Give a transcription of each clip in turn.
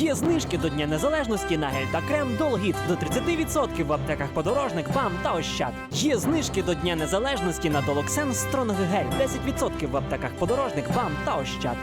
Є знижки до Дня Незалежності на гель та крем Долгіт до 30% в аптеках подорожник, БАМ та Ощад. Є знижки до Дня Незалежності на Долоксен Стронг гель 10% в аптеках подорожник, БАМ та Ощад.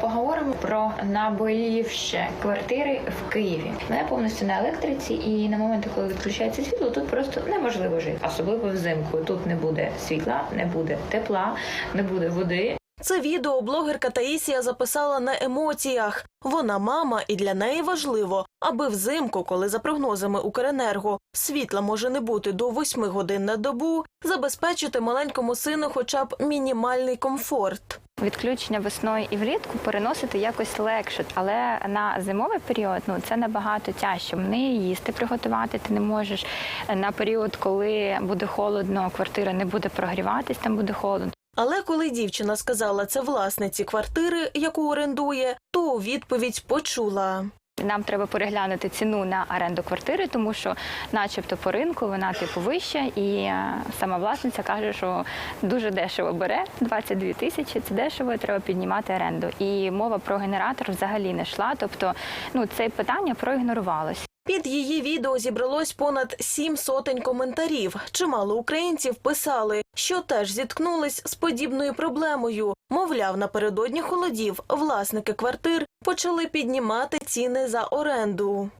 Поговоримо про наболівше квартири в Києві. Вона повністю на електриці, і на моменти, коли відключається світло, тут просто неможливо жити, особливо взимку. Тут не буде світла, не буде тепла, не буде води. Це відео блогерка Таїсія записала на емоціях. Вона мама, і для неї важливо, аби взимку, коли за прогнозами Укренерго світла може не бути до 8 годин на добу, забезпечити маленькому сину хоча б мінімальний комфорт. Відключення весною і влітку переносити якось легше, але на зимовий період ну це набагато тяжче. Вони їсти приготувати ти не можеш. На період, коли буде холодно, квартира не буде прогріватись, там буде холодно. Але коли дівчина сказала це власниці квартири, яку орендує, то у відповідь почула. Нам треба переглянути ціну на оренду квартири, тому що, начебто, по ринку вона типу вища, і е, сама власниця каже, що дуже дешево бере 22 тисячі. Це дешево, треба піднімати оренду. І мова про генератор взагалі не йшла. Тобто, ну це питання проігнорувалось. Під її відео зібралось понад сім сотень коментарів. Чимало українців писали, що теж зіткнулись з подібною проблемою. Мовляв, напередодні холодів власники квартир почали піднімати ціни за оренду.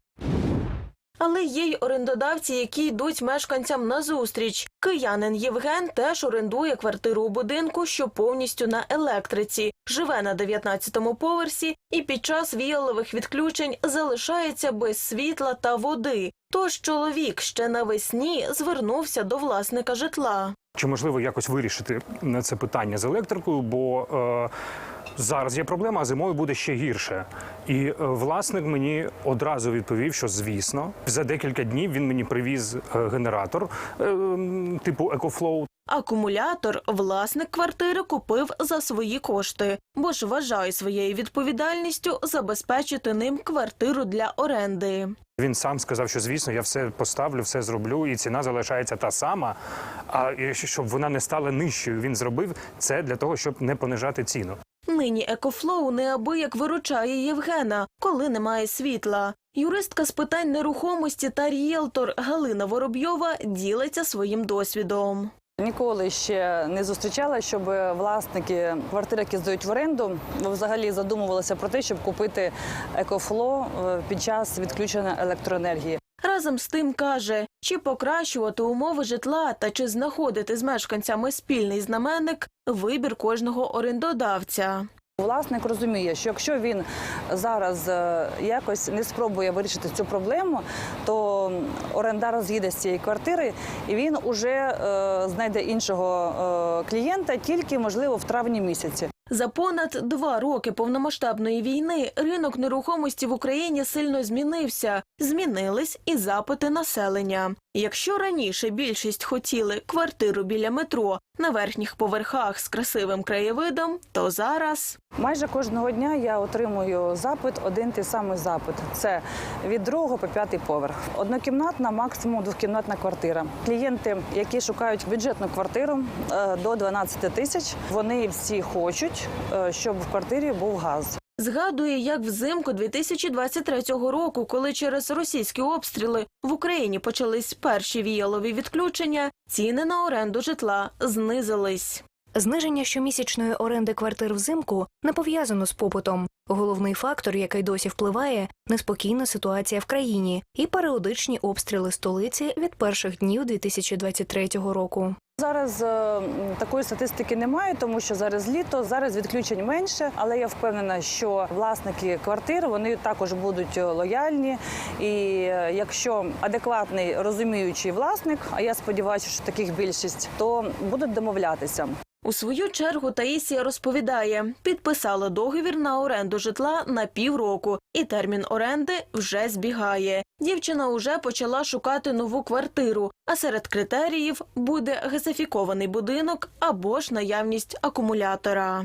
Але є й орендодавці, які йдуть мешканцям назустріч. Киянин Євген теж орендує квартиру у будинку, що повністю на електриці, живе на 19-му поверсі і під час віялових відключень залишається без світла та води. Тож чоловік ще навесні звернувся до власника житла. Чи можливо якось вирішити це питання з електрикою? Бо е, зараз є проблема, а зимою буде ще гірше. І е, власник мені одразу відповів, що звісно, за декілька днів він мені привіз е, генератор е, типу EcoFlow. Акумулятор власник квартири купив за свої кошти, бо ж вважає своєю відповідальністю забезпечити ним квартиру для оренди. Він сам сказав, що звісно, я все поставлю, все зроблю, і ціна залишається та сама. А щоб вона не стала нижчою, він зробив це для того, щоб не понижати ціну. Нині екофлоу неабияк виручає Євгена, коли немає світла. Юристка з питань нерухомості та ріелтор Галина Воробйова ділиться своїм досвідом. Ніколи ще не зустрічала, щоб власники квартир, які здають в оренду, взагалі задумувалися про те, щоб купити екофло е, під час відключення електроенергії. Разом з тим каже, чи покращувати умови житла та чи знаходити з мешканцями спільний знаменник вибір кожного орендодавця. Власник розуміє, що якщо він зараз е, якось не спробує вирішити цю проблему, то орендар з'їде з цієї квартири, і він уже е, знайде іншого е, клієнта тільки можливо в травні місяці. За понад два роки повномасштабної війни ринок нерухомості в Україні сильно змінився. Змінились і запити населення. Якщо раніше більшість хотіли квартиру біля метро на верхніх поверхах з красивим краєвидом, то зараз Майже кожного дня я отримую запит, один той самий запит. Це від другого по п'ятий поверх. Однокімнатна, максимум двокімнатна квартира. Клієнти, які шукають бюджетну квартиру е, до 12 тисяч, вони всі хочуть, е, щоб в квартирі був газ. згадує, як взимку 2023 року, коли через російські обстріли в Україні почались перші віялові відключення, ціни на оренду житла знизились. Зниження щомісячної оренди квартир взимку не пов'язано з попитом. Головний фактор, який досі впливає, неспокійна ситуація в країні і періодичні обстріли столиці від перших днів 2023 року. Зараз е, такої статистики немає, тому що зараз літо, зараз відключень менше. Але я впевнена, що власники квартир вони також будуть е, лояльні. І е, якщо адекватний розуміючий власник, а я сподіваюся, що таких більшість, то будуть домовлятися. У свою чергу Таїсія розповідає, підписала договір на оренду житла на півроку, і термін оренди вже збігає. Дівчина уже почала шукати нову квартиру, а серед критеріїв буде газифікований будинок або ж наявність акумулятора.